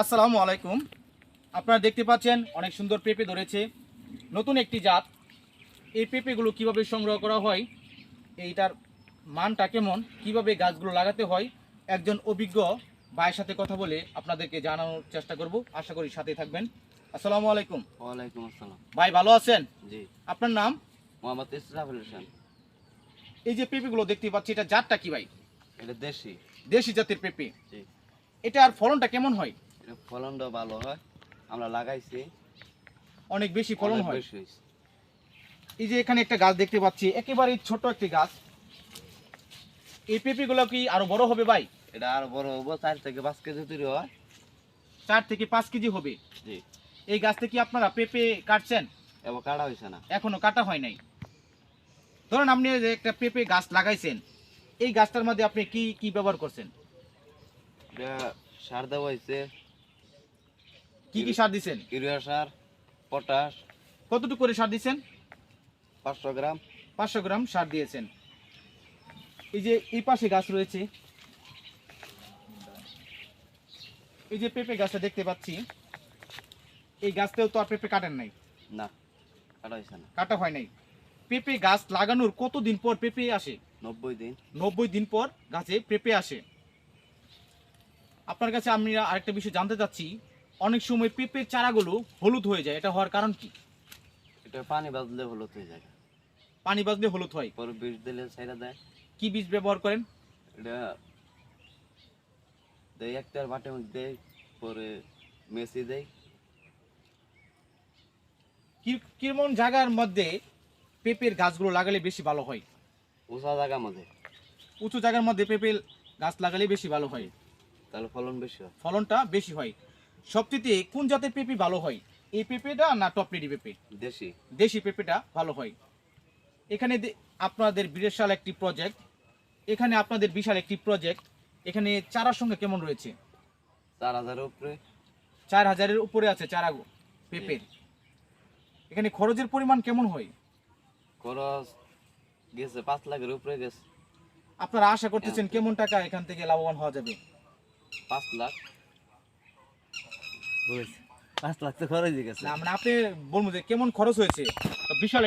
আসসালামু আলাইকুম। আপনারা দেখতে পাচ্ছেন অনেক সুন্দর পেঁপে ধরেছে। নতুন একটি জাত। এই পেঁপেগুলো কীভাবে সংগ্রহ করা হয় এইটার মানটা কেমন কীভাবে গাছগুলো লাগাতে হয় একজন অভিজ্ঞ ভাইয়ের সাথে কথা বলে আপনাদেরকে জানানোর চেষ্টা করব। আশা করি সাথে থাকবেন। আসসালামু আলাইকুম। ওয়ালাইকুম আসসালাম। ভাই ভালো আছেন? জি। আপনার নাম? মোহাম্মদ ইসরাফুল হোসেন। এই যে পেঁপেগুলো দেখতে পাচ্ছি এটা জাতটা কি ভাই? এটা দেশি। দেশি জাতের পেঁপে। জি। এটার ফলনটা কেমন হয়? ফলনটা ভালো হয়। আমরা লাগাইছি। অনেক বেশি ফলন হয়। বেশি হয়েছে। এই যে এখানে একটা গাছ দেখতে পাচ্ছি একেবারে ছোট একটি গাছ। এই পেঁপেগুলো কি আরও বড় হবে ভাই? এটা আর বড় হব চার থেকে পাঁচ কেজি তৈরি হয়। চার থেকে পাঁচ কেজি হবে। জি। এই গাছ থেকে আপনারা পেঁপে কাটছেন? এবার কাটা হয়েছে না। এখনও কাটা হয় নাই। ধরুন আপনি যে একটা পেঁপে গাছ লাগাইছেন এই গাছটার মধ্যে আপনি কি কি ব্যবহার করছেন? সার দেওয়া হয়েছে। কি কি সার দিছেন? ইউরিয়া সার পটাশ। কতটুকু করে সার দিছেন? পাঁচশো গ্রাম। পাঁচশো গ্রাম সার দিয়েছেন। এই যে এই পাশে গাছ রয়েছে। এই যে পেঁপে গাছটা দেখতে পাচ্ছি। এই গাছটাও তো আর পেঁপে কাটেন নাই। না কাটা হয়েছে না। কাটা হয় নাই। পেঁপে গাছ লাগানোর কতদিন পর পেঁপে আসে? নব্বই দিন। নব্বই দিন পর গাছে পেঁপে আসে। আপনার কাছে আমি আরেকটা বিষয় জানতে চাচ্ছি। অনেক সময় পেঁপের চারাগুলো হলুদ হয়ে যায়। এটা হওয়ার কারণ কি? এটা পানি বাজলে হলুদ হয়ে যায়। পানি বাজলে হলুদ হয়। পরে বীজ দিলে ছাইরা দেয়। কি বীজ ব্যবহার করেন? এটা দেয় একটার মধ্যে দেয় পরে মেসি দেয় কি কেমন জায়গার মধ্যে পেঁপের গাছগুলো লাগালে বেশি ভালো হয়? উষা জায়গার মধ্যে। উঁচু জায়গার মধ্যে পেঁপে গাছ লাগালে বেশি ভালো হয়। তাহলে ফলন বেশি হয়। ফলনটা বেশি হয়। সবচেয়ে কোন জাতের পেঁপে ভালো হয়? এই পেঁপেটা না টপলেডি পেঁপে? দেশি। দেশি পেঁপেটা ভালো হয়। এখানে আপনাদের বিশাল একটি প্রজেক্ট এখানে আপনাদের বিশাল একটি প্রজেক্ট এখানে চারার সঙ্গে কেমন রয়েছে? চার হাজারের উপরে। চার হাজারের উপরে আছে চারা পেঁপের। এখানে খরচের পরিমাণ কেমন হয়? খরচ গেছে পাঁচ লাখের উপরে গেছে। আপনারা আশা করতেছেন কেমন টাকা এখান থেকে লাভবান হওয়া যাবে? পাঁচ লাখ। পাঁচ লাখ তো খরচ হয়ে গেছে। মানে আপনি বলব যে কেমন খরচ হয়েছে? বিশাল